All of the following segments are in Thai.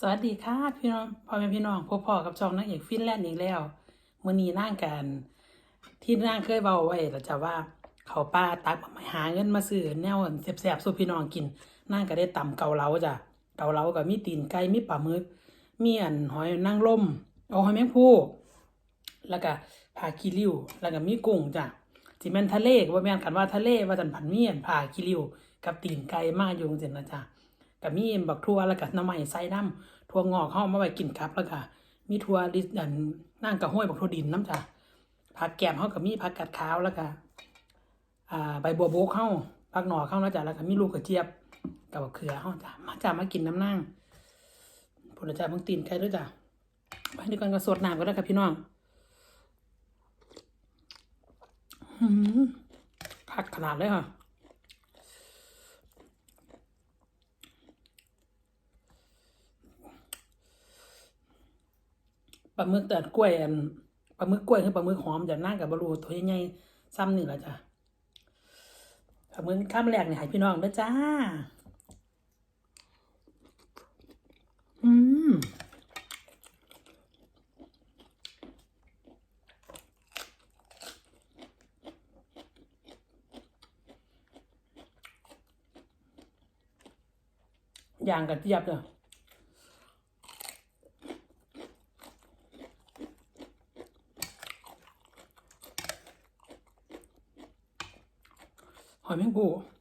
สวัสดีค่ะพี่น้องพ่อแม่พี่น้องพบพ่อกับช่องนางเอกฟินแลนด์อีกแล้วมื้อนี้นั่งกันที่นั่งเคยเบาไว้แล้วจะว่าเขาป้าตักมาหาเงินมาซื้อแนวแซ่บๆสู่พี่น้องกิน นั่งก็ได้ตำเกาเหลาจ้ะเกาเหลาก็มีตีนไก่มีปลาหมึกมีอันหอยนางรมเอาหอยแมงภู่แล้วก็ผักขี้ริ้วแล้วก็มีกุ้งจ้ะสิแม่นทะเลก็บ่แม่นกันว่าทะเลว่าจันผันเมียนผักขี้ริ้วกับตีนไก่มาอยู่จังนะจ้ะ ก็มีบักทั่วแล้วก็น้ำใหม่ใส่น้ำทั่วงอกเข้ามาไว้กินครับแล้วก็มีทั่วดิอันนั่งกับห้วยบักทั่วดินน้ำจ้ะผักแกมเข้ากับมีผักกัดขาวแล้วก็อ่าใบบัวโบกเข้าผักหน่อเข้าแล้วจ้ะแล้วก็มีลูกกระเจี๊ยบกับบักเขือเข้าจ้ะมาจ้ะมากินน้ำนั่งผลจ้ะมึงตีนใครด้วยจ้ะไปด้วยกันก็สวดน้ำก็ได้ครับพี่น้องหืมผักขนาดเลยค่ะ ปลาหมึกแต่กล้วยอันปลาหมึกกล้วยคือปลาหมึกหอมจากหน้ากับบรูตัวใหญ่ๆซ้ำนี่แหละจ้ะปลาหมึกข้ามแรกเนี่ยให้พี่น้องเด้อจ้า อืมอย่างกระเจี๊ยบเนาะหอยแมงภู่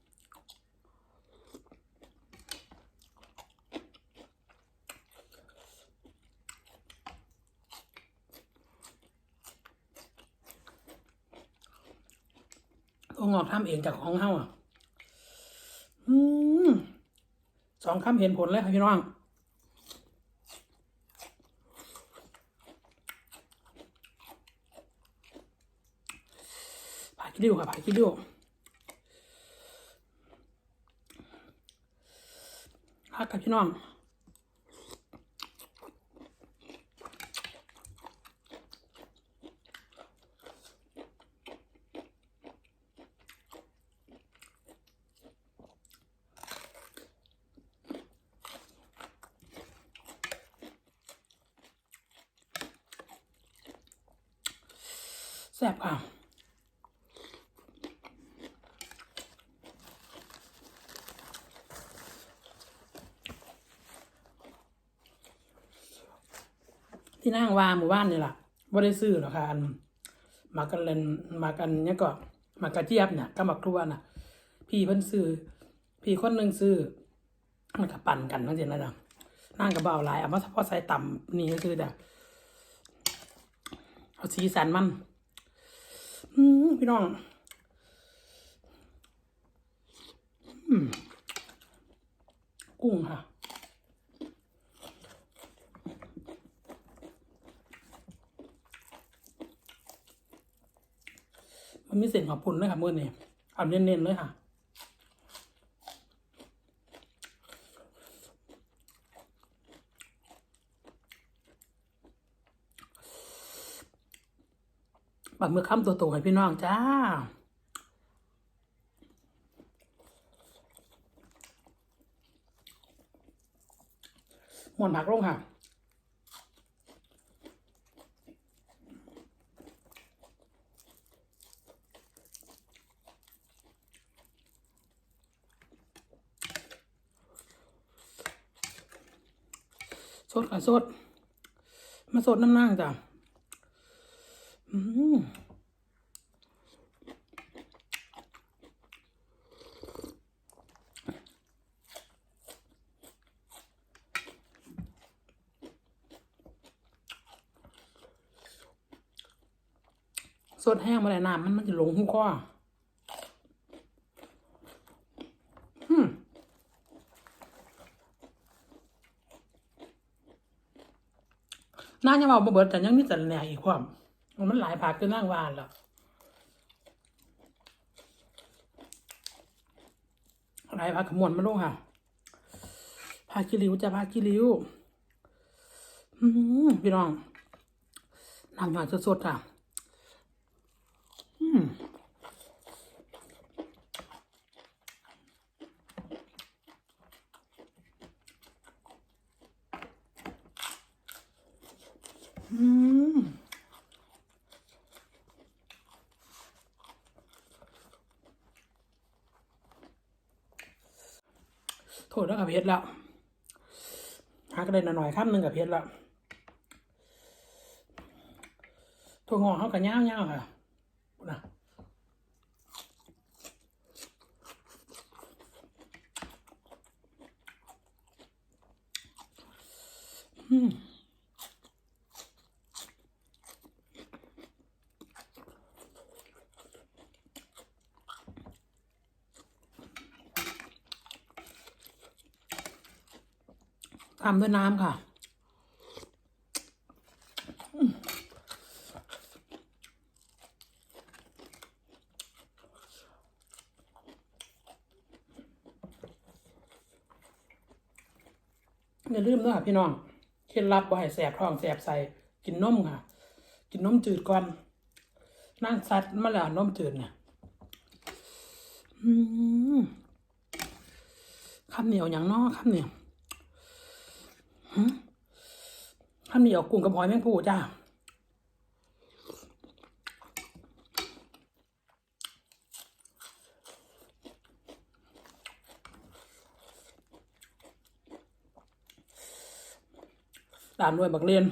ตัวงอกทำเองจากของเฮาอะสองคำเห็นผลเลยค่ะพี่น้องผักกิ้วค่ะผักกิ้ว พักกับพี่น้องแซ่บค่ะ่นั่งว่าหมู่บ้านนี่แหละบ่าได้ซื้อหรอกค่ะอันมากันเลนมากันเนี่ยก็มากระเจี๊ยบเนี่ยกับหมักทั่วน่ะ พี่เพิ่นซื้อ พี่คนหนึ่งซื้อมันก็ปั่นกันนั่นสินะจ๊ะนั่งกับเบาหลายเอามาพอใส่ต่ำนี่ก็คือจ้ะเอาสีสันมันอืมพี่น้องอืมกุ้งค่ะ มันมีเศษขอบคุณด้วยค่ะมื่อนี้เอาเน้นๆเลยค่ะปักมือค้ำตัวโตให้พี่น้องจ้าหมวนผักลงค่ะ สดค่ะสด มาสดน้ำนั่งจ้ะอืมสดแห้งมาเลยน้ำมันมันจะหลงหูคออืม นางยังเอาบ่เบิดแต่ยังมีแต่แหน่อีกความมันหลายผักจนนั่งวานแล้วหลายผักขมวนมาลงค่ะผักกิริวจะผักกิริวพี่น้องน้ำหวานสดๆค่ะ อืม อืม โทษแล้วกับเพชรแล้วหักระเด็นหน่อยๆข้ามหนึ่งกับเพชรแล้วถั่วงอกเขากับย่างๆค่ะอืม ตามด้วยน้ำค่ะ อย่าลืมด้วยค่ะพี่น้อง เคล็ดลับว่าให้แสบท้องแสบใส่กินนมค่ะ กินนมจืดก่อนนั่งซัดมาแล้วนมจืดเนี่ยอืมเหนียวอย่างนอกคำเหนียว ข้าวเหนียวกุ้งกับหอยแมงภู่จ้าตามด้วยบักเรียน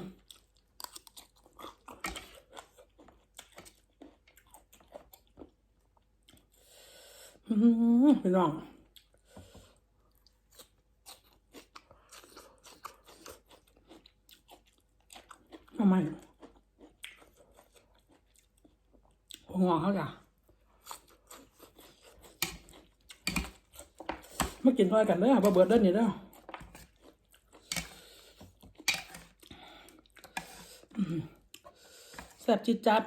อืมพี่น้อง ทำไม หัวงเขาจ้ะมากินด้วยกันเด้อบะเบิดเด้อนี่เด้อแซ่บจิตจับ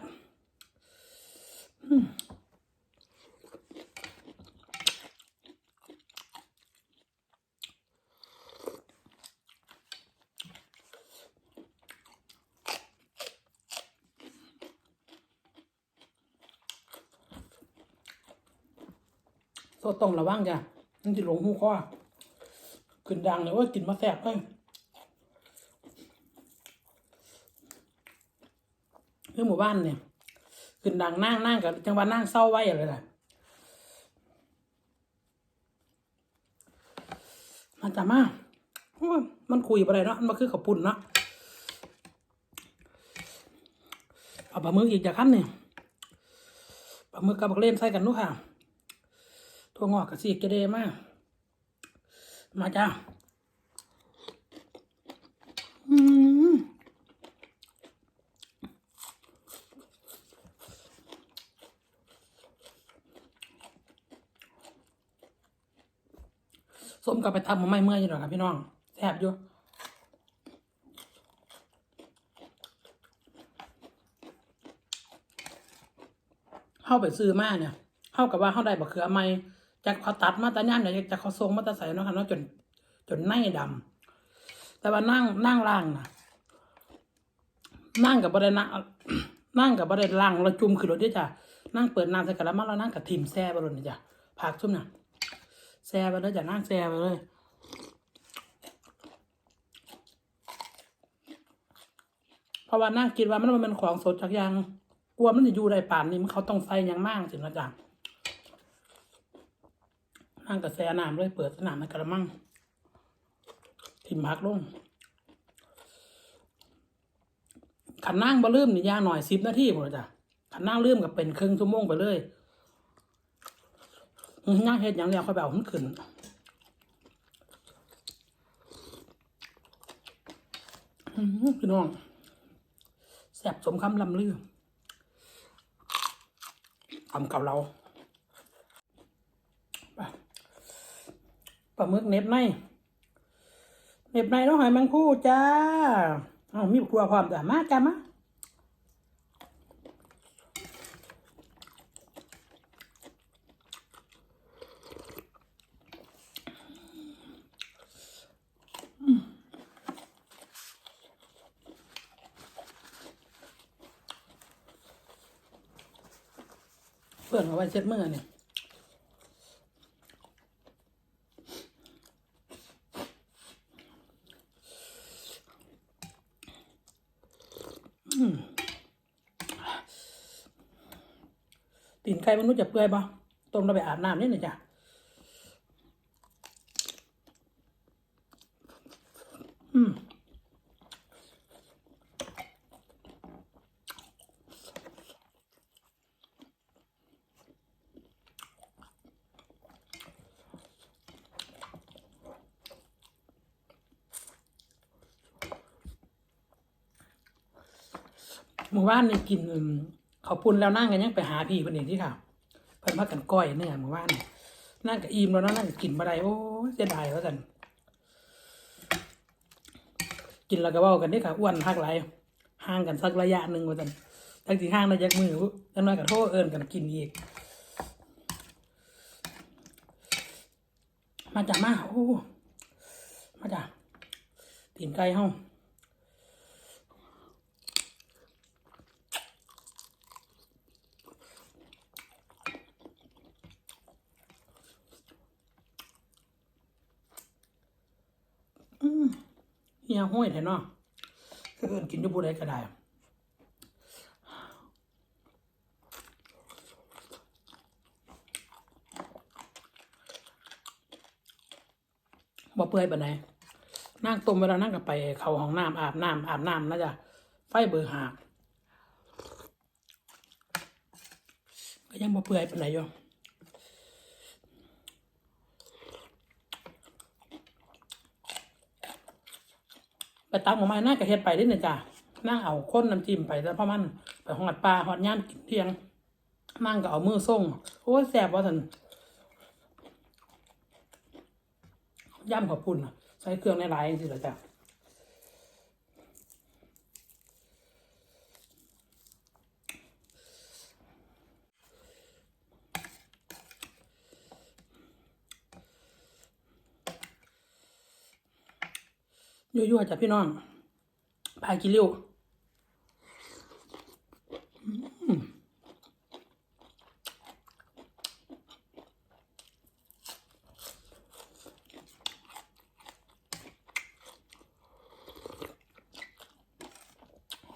โซต้องระวังจ้ะมันจะหลงหูคอขึ้นดังเลยว่ากินมาแซบเลยเรื่อหมู่บ้านเนี่ย ขึ้นดังนั่งนั่งกับจังหวะนั่งเศร้าไว้อะไรล่ะมาจ้ามาโอ้มันคุยอะไรเนาะมันคือขับปุ่นเนาะเอาปลาหมึกอีกจากขั้นเนี่ยปลาหมึกกับบักเล่นใส่กันนู้ค่ะ ถั่วงอกกับสีกระเดมาก มาจ้าอืมส้มกับไปทำมาไม่เมื่อยอยู่หรอครับพี่น้องแซ่บอยู่เข้าไปซื้อมาเนี่ยเข้ากับว่าเข้าได้บะเขือไม่ จากเขาตัดมาต่ย่ามเนี่ยจากเขาทรงมาต่ใส่เนาะค่ะเนาะจน จนในดำแต่ว่านั่งนั่งล่างนะนั่งกับบริเวณนั่งกับบริเวณล่างเราจุ่มขึ้นรถด้วยจ้ะนั่งเปิดน้ำใส่กระมังแล้วนั่งกับทีมแซ่บรถนี่จ้ะผักชุ่มน่ะแซ่ไปเลยจะนั่งแซ่ไปเลยเพราะว่านั่งคิดว่ามันมันเป็นของสดจากยางกลัวมันจะอยู่ได้ป่านนี้มันเขาต้องใส่ยังมากสินะจ๊ะ นั่งกับแซ่น้ำเลยเปิดสนามในกระมังทิมพักลงขันนั่งบ่ลืมนี่ยาหน่อยสิบนาทีหมดจ้ะขันนั่งลืมกับเป็นครึ่งชั่วโมงไปเลยย่งเห็ดอย่างเดียวค่อยไปเอมันขึ้นอื้อหือพี่น้องแซ่บสมคำลำลือทำกับเราไป ปลาหมึกเน็บในเน็บในต้องหอยแมงคู่จ้าอ้าวมีครัวพร้อมจ้ะมาจ้ามาเพื่อนเอาไว้เช็ดมือเนี่ย มตีนไก่ มนุษย์จะเปื่อยปะต้มเราไปอาบน้ำนี่หน่อยจ้ะอืมหมู่บ้านนี่กินอืมเขาวปุ้นแล้วนั่งกันยังไปหาพี่เพิ่นที่ค่ะ พิ่นมากันก้อยเนื้อหมู่บ้านนั่งกับอิ่มแล้วนะนั่งก็กินบ่ได้โอ้เสียดายว่ากัน กินแล้วก็เว้ากันนี่ค่ะอ้วนฮักหลายห่างกันสักระยะหนึ่งว่ากันตั้งที่ห่างได้ยักมือจังน้อยก็โทรเอิ้นกันกินอีก มาจากมาโอ้มาจากตีนไก่เฮา เฮียห้อยแท้เนาะคืออิ้นกินอยู่บ่ได้ก็ได้บ่เปื่อยปานใดนั่งต้มเวลานั่งกับไป เข้าห้องน้ำอาบน้ำอาบน้ำนะจ๊ะไฟเบอร์หาก็ยังบ่เปื่อยปานใดอยู่ ไปตักหมูไม้น่าก็เฮ็ดไปได้เนี่ยจ้ะนั่งเอาข้นน้ำจิ้มไปแต่เพราะมันไปหอดปลาหอดย่ามกินเที่ยงนั่งก็เอามือส่งโอ้ยแสบว่าสันย่ำขอบคุณน่ะใช้เครื่องในหลายสิเหรอจ้ะ ยั่วๆจ้ะพี่น้องพายกิริ้ว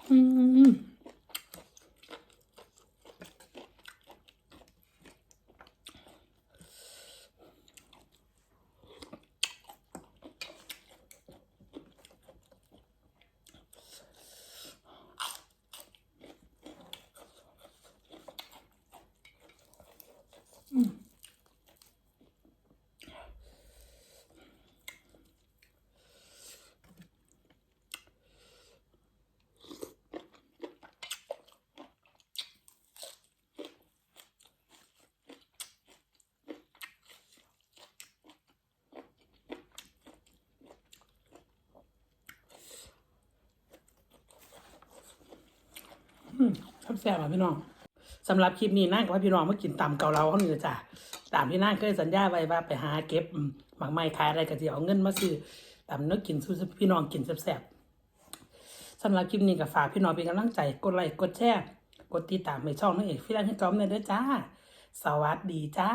อืม แซ่บอะพี่น้อง สำหรับคลิปนี้นั่งกับพี่น้องมากินตำเกาเหลาเขาเนึ่งจ้ะตามที่นั่งเคยสัญญาไว้ว่าไปหาเก็บหมักไม้ขายอะไรก็จะเอาเงินมาซื้อตำเนื้อกินสู้พี่น้องกินแซ่บๆสำหรับคลิปนี้ก็ฝากพี่น้องเป็นกำลังใจกดไลค์กดแชร์กดติดตามในช่องนั่นเองฟิลาให้กอมเนี่ยด้วยจ้า สวัสดีจ้า